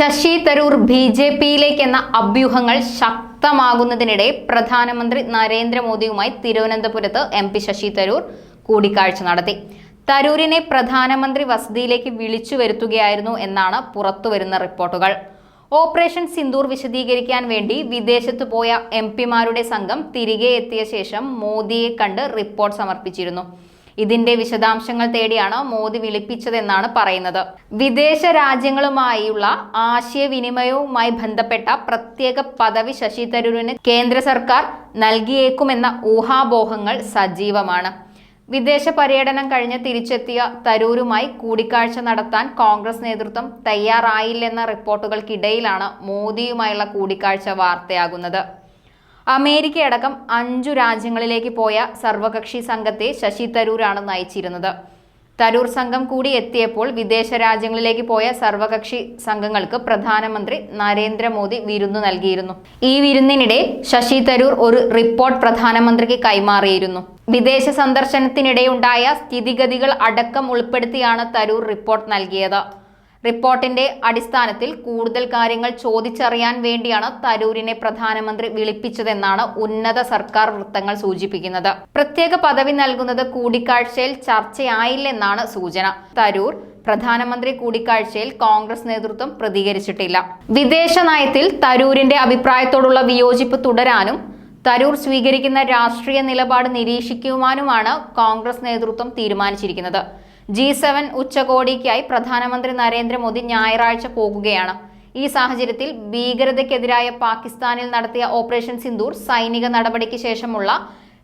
Sasi Tharoor B J പിയിലേക്കെന്ന അഭ്യൂഹങ്ങൾ ശക്തമാകുന്നതിനിടെ പ്രധാനമന്ത്രി നരേന്ദ്രമോദിയുമായി തിരുവനന്തപുരത്ത് എം പി ശശി തരൂർ കൂടിക്കാഴ്ച നടത്തി. തരൂരിനെ പ്രധാനമന്ത്രി വസതിയിലേക്ക് വിളിച്ചു വരുത്തുകയായിരുന്നു എന്നാണ് പുറത്തുവരുന്ന റിപ്പോർട്ടുകൾ. ഓപ്പറേഷൻ സിന്ദൂർ വിശദീകരിക്കാൻ വേണ്ടി വിദേശത്ത് പോയ എം പിമാരുടെ സംഘം തിരികെ എത്തിയ ശേഷം മോദിയെ കണ്ട് റിപ്പോർട്ട് സമർപ്പിച്ചിരുന്നു. ഇതിന്റെ വിശദാംശങ്ങൾ തേടിയാണ് മോദി വിളിപ്പിച്ചതെന്നാണ് പറയുന്നത്. വിദേശ രാജ്യങ്ങളുമായുള്ള ആശയവിനിമയവുമായി ബന്ധപ്പെട്ട പ്രത്യേക പദവി ശശി തരൂരിന് കേന്ദ്ര സർക്കാർ നൽകിയേക്കുമെന്ന ഊഹാപോഹങ്ങൾ സജീവമാണ്. വിദേശ പര്യടനം കഴിഞ്ഞ് തിരിച്ചെത്തിയ തരൂരുമായി കൂടിക്കാഴ്ച നടത്താൻ കോൺഗ്രസ് നേതൃത്വം തയ്യാറായില്ലെന്ന റിപ്പോർട്ടുകൾക്കിടയിലാണ് മോദിയുമായുള്ള കൂടിക്കാഴ്ച വാർത്തയാകുന്നത്. അമേരിക്കയടക്കം അഞ്ചു രാജ്യങ്ങളിലേക്ക് പോയ സർവകക്ഷി സംഘത്തെ ശശി തരൂരാണ് നയിച്ചിരുന്നത്. തരൂർ സംഘം കൂടി എത്തിയപ്പോൾ വിദേശ രാജ്യങ്ങളിലേക്ക് പോയ സർവകക്ഷി സംഘങ്ങൾക്ക് പ്രധാനമന്ത്രി നരേന്ദ്രമോദി വിരുന്നു നൽകിയിരുന്നു. ഈ വിരുന്നിനിടെ ശശി തരൂർ ഒരു റിപ്പോർട്ട് പ്രധാനമന്ത്രിക്ക് കൈമാറിയിരുന്നു. വിദേശ സന്ദർശനത്തിനിടെയുണ്ടായ സ്ഥിതിഗതികൾ അടക്കം ഉൾപ്പെടുത്തിയാണ് തരൂർ റിപ്പോർട്ട് നൽകിയത്. റിപ്പോർട്ടിന്റെ അടിസ്ഥാനത്തിൽ കൂടുതൽ കാര്യങ്ങൾ ചോദിച്ചറിയാൻ വേണ്ടിയാണ് തരൂരിനെ പ്രധാനമന്ത്രി വിളിപ്പിച്ചതെന്നാണ് ഉന്നത സർക്കാർ വൃത്തങ്ങൾ സൂചിപ്പിക്കുന്നത്. പ്രത്യേക പദവി നൽകുന്നത് കൂടിക്കാഴ്ചയിൽ ചർച്ചയായില്ലെന്നാണ് സൂചന. തരൂർ പ്രധാനമന്ത്രി കൂടിക്കാഴ്ചയിൽ കോൺഗ്രസ് നേതൃത്വം പ്രതികരിച്ചിട്ടില്ല. വിദേശ നയത്തിൽ തരൂരിന്റെ അഭിപ്രായത്തോടുള്ള വിയോജിപ്പ് തുടരാനും തരൂർ സ്വീകരിക്കുന്ന രാഷ്ട്രീയ നിലപാട് നിരീക്ഷിക്കുവാനുമാണ് കോൺഗ്രസ് നേതൃത്വം തീരുമാനിച്ചിരിക്കുന്നത്. ജി സെവൻ ഉച്ചകോടിക്കായി പ്രധാനമന്ത്രി നരേന്ദ്രമോദി ഞായറാഴ്ച പോകുകയാണ്. ഈ സാഹചര്യത്തിൽ ഭീകരതയ്ക്കെതിരായ പാകിസ്ഥാനിൽ നടത്തിയ ഓപ്പറേഷൻ സിന്ദൂർ സൈനിക നടപടിക്ക് ശേഷമുള്ള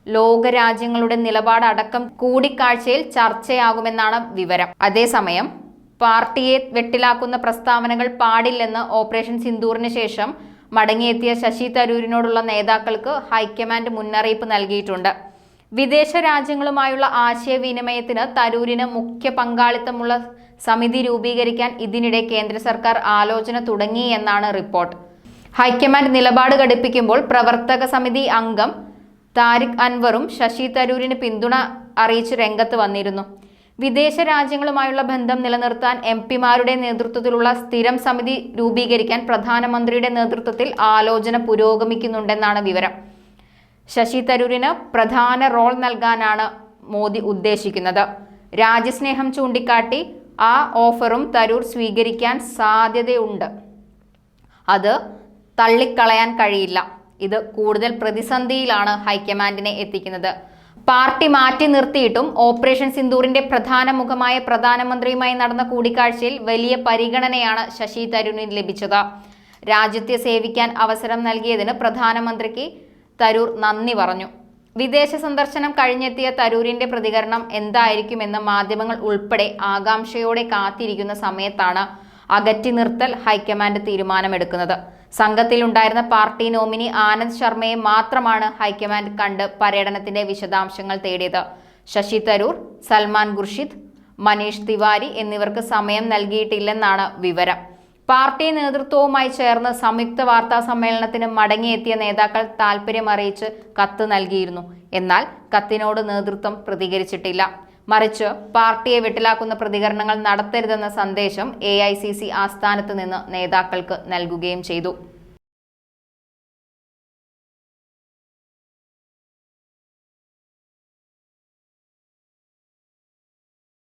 ലോകരാജ്യങ്ങളുടെ നിലപാടടക്കം കൂടിക്കാഴ്ചയിൽ ചർച്ചയാകുമെന്നാണ് വിവരം. അതേസമയം പാർട്ടിയെ വെട്ടിലാക്കുന്ന പ്രസ്താവനകൾ പാടില്ലെന്ന് ഓപ്പറേഷൻ സിന്ദൂറിന് ശേഷം മടങ്ങിയെത്തിയ ശശി തരൂരിനോടുള്ള നേതാക്കൾക്ക് ഹൈക്കമാൻഡ് മുന്നറിയിപ്പ് നൽകിയിട്ടുണ്ട്. വിദേശ രാജ്യങ്ങളുമായുള്ള ആശയവിനിമയത്തിന് തരൂരിന് മുഖ്യ പങ്കാളിത്തമുള്ള സമിതി രൂപീകരിക്കാൻ ഇതിനിടെ കേന്ദ്ര സർക്കാർ ആലോചന തുടങ്ങി എന്നാണ് റിപ്പോർട്ട്. ഹൈക്കമാൻഡ് നിലപാട് ഘടിപ്പിക്കുമ്പോൾ പ്രവർത്തക സമിതി അംഗം താരിഖ് അൻവറും ശശി തരൂരിന് പിന്തുണ അറിയിച്ച് രംഗത്ത് വന്നിരുന്നു. വിദേശ രാജ്യങ്ങളുമായുള്ള ബന്ധം നിലനിർത്താൻ എം പിമാരുടെ നേതൃത്വത്തിലുള്ള സ്ഥിരം സമിതി രൂപീകരിക്കാൻ പ്രധാനമന്ത്രിയുടെ നേതൃത്വത്തിൽ ആലോചന പുരോഗമിക്കുന്നുണ്ടെന്നാണ് വിവരം. ശശി തരൂരിന് പ്രധാന റോൾ നൽകാനാണ് മോദി ഉദ്ദേശിക്കുന്നത്. രാജ്യസ്നേഹം ചൂണ്ടിക്കാട്ടി ആ ഓഫറും തരൂർ സ്വീകരിക്കാൻ സാധ്യതയുണ്ട്. അത് തള്ളിക്കളയാൻ കഴിയില്ല. ഇത് കൂടുതൽ പ്രതിസന്ധിയിലാണ് ഹൈക്കമാൻഡിനെ എത്തിക്കുന്നത്. പാർട്ടി മാറ്റി നിർത്തിയിട്ടും ഓപ്പറേഷൻ സിന്ദൂറിന്റെ പ്രധാന മുഖമായ പ്രധാനമന്ത്രിയുമായി നടന്ന കൂടിക്കാഴ്ചയിൽ വലിയ പരിഗണനയാണ് ശശി തരൂരിന് ലഭിച്ചത്. രാജ്യത്തെ സേവിക്കാൻ അവസരം നൽകിയതിന് പ്രധാനമന്ത്രിക്ക് തരൂർ നന്ദി പറഞ്ഞു. വിദേശ സന്ദർശനം കഴിഞ്ഞെത്തിയ തരൂരിന്റെ പ്രതികരണം എന്തായിരിക്കുമെന്ന് മാധ്യമങ്ങൾ ഉൾപ്പെടെ ആകാംക്ഷയോടെ കാത്തിരിക്കുന്ന സമയത്താണ് അകറ്റി നിർത്തൽ ഹൈക്കമാൻഡ് തീരുമാനമെടുക്കുന്നത്. സംഘത്തിലുണ്ടായിരുന്ന പാർട്ടി നോമിനി ആനന്ദ് ശർമ്മയെ മാത്രമാണ് ഹൈക്കമാൻഡ് കണ്ട് പര്യടനത്തിന്റെ വിശദാംശങ്ങൾ തേടിയത്. ശശി തരൂർ സൽമാൻ ഖുർഷിദ് മനീഷ് തിവാരി എന്നിവർക്ക് സമയം നൽകിയിട്ടില്ലെന്നാണ് വിവരം. പാർട്ടി നേതൃത്വവുമായി ചേർന്ന് സംയുക്ത വാർത്താ സമ്മേളനത്തിന് മടങ്ങിയെത്തിയ നേതാക്കൾ താൽപര്യമറിയിച്ച് കത്ത് നൽകിയിരുന്നു. എന്നാൽ കത്തിനോട് നേതൃത്വം പ്രതികരിച്ചിട്ടില്ല. മറിച്ച് പാർട്ടിയെ വെട്ടിലാക്കുന്ന പ്രതികരണങ്ങൾ നടത്തരുതെന്ന സന്ദേശം എ ആസ്ഥാനത്ത് നിന്ന് നേതാക്കൾക്ക് നൽകുകയും ചെയ്തു.